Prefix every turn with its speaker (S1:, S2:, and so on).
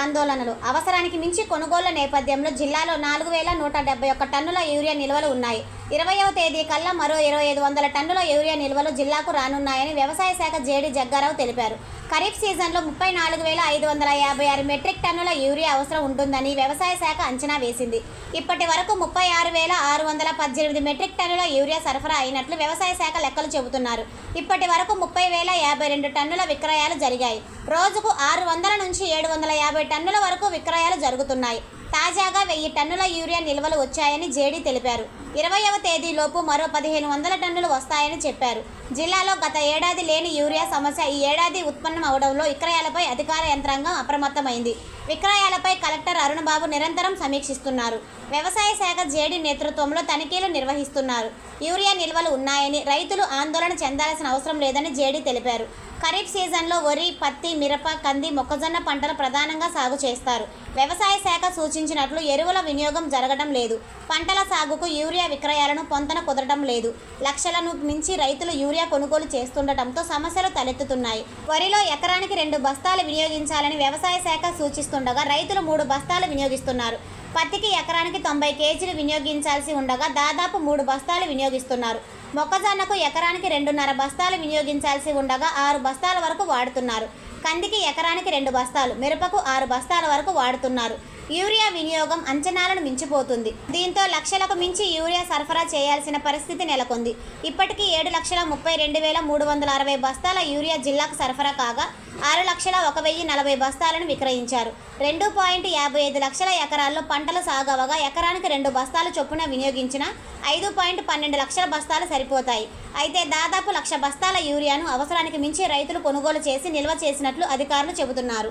S1: ఆందోళనలు. అవసరానికి మించి కొనుగోళ్ళ నేపథ్యంలో జిల్లాలో నాలుగు వేల నూట డెబ్బై ఒక్క టన్నుల యూరియా నిల్వలు ఉన్నాయి. ఇరవయవ తేదీ కల్లా మరో ఇరవై ఐదు వందల టన్నుల యూరియా నిల్వలు జిల్లాకు రానున్నాయని వ్యవసాయ శాఖ జేడి జగ్గారావు తెలిపారు. ఖరీఫ్ సీజన్లో ముప్పై నాలుగు వేల ఐదు వందల యాభై ఆరు మెట్రిక్ టన్నుల యూరియా అవసరం ఉంటుందని వ్యవసాయ శాఖ అంచనా వేసింది. ఇప్పటి వరకు ముప్పై ఆరు వేల ఆరు వందల పద్దెనిమిది మెట్రిక్ టన్నుల యూరియా సరఫరా అయినట్లు వ్యవసాయ శాఖ లెక్కలు చెబుతున్నారు. ఇప్పటి వరకు ముప్పై వేల యాభై రెండు టన్నుల విక్రయాలు జరిగాయి. రోజుకు ఆరు వందల నుంచి ఏడు వందల యాభై టన్నుల వరకు విక్రయాలు జరుగుతున్నాయి. తాజాగా వెయ్యి టన్నుల యూరియా నిల్వలు వచ్చాయని జేడీ తెలిపారు. ఇరవైవ తేదీలోపు మరో పదిహేను వందల టన్నులు వస్తాయని చెప్పారు. జిల్లాలో గత ఏడాది లేని యూరియా సమస్య ఈ ఏడాది ఉత్పన్నం అవడంలో విక్రయాలపై అధికార యంత్రాంగం అప్రమత్తమైంది. విక్రయాలపై కలెక్టర్ అరుణబాబు నిరంతరం సమీక్షిస్తున్నారు. వ్యవసాయ శాఖ జేడీ నేతృత్వంలో తనిఖీలు నిర్వహిస్తున్నారు. యూరియా నిల్వలు ఉన్నాయని రైతులు ఆందోళన చెందాల్సిన అవసరం లేదని జేడీ తెలిపారు. ఖరీఫ్ సీజన్లో వరి పత్తి మిరప కంది మొక్కజొన్న పంటలు ప్రధానంగా సాగు చేస్తారు. వ్యవసాయ శాఖ సూచించినట్లు ఎరువుల వినియోగం జరగడం లేదు. పంటల సాగుకు యూరియా విక్రయాలను పొంతన కుదరడం లేదు. లక్షలను మించి రైతులు యూరియా కొనుగోలు చేస్తుండటంతో సమస్యలు తలెత్తుతున్నాయి. వరిలో ఎకరానికి రెండు బస్తాలు వినియోగించాలని వ్యవసాయ శాఖ సూచిస్తుండగా రైతులు మూడు బస్తాలు వినియోగిస్తున్నారు. పత్తికి ఎకరానికి తొంభై కేజీలు వినియోగించాల్సి ఉండగా దాదాపు మూడు బస్తాలు వినియోగిస్తున్నారు. మొక్కజొన్నకు ఎకరానికి రెండున్నర బస్తాలు వినియోగించాల్సి ఉండగా ఆరు బస్తాల వరకు వాడుతున్నారు. కందికి ఎకరానికి రెండు బస్తాలు మిరపకు ఆరు బస్తాల వరకు వాడుతున్నారు. యూరియా వినియోగం అంచనాలను మించిపోతుంది. దీంతో లక్షలకు మించి యూరియా సరఫరా చేయాల్సిన పరిస్థితి నెలకొంది. ఇప్పటికీ ఏడు లక్షల ముప్పై రెండు వేల మూడు వందల అరవై బస్తాల యూరియా జిల్లాకు సరఫరా కాగా ఆరు లక్షల ఒక వెయ్యి నలభై బస్తాలను విక్రయించారు. రెండు పాయింట్ యాభై ఐదు లక్షల ఎకరాల్లో పంటలు సాగవగా ఎకరానికి రెండు బస్తాలు చొప్పున వినియోగించిన ఐదు పాయింట్ పన్నెండు లక్షల బస్తాలు సరిపోతాయి. అయితే దాదాపు లక్ష బస్తాల యూరియాను అవసరానికి మించి రైతులు కొనుగోలు చేసి నిల్వ చేసినట్లు అధికారులు చెబుతున్నారు.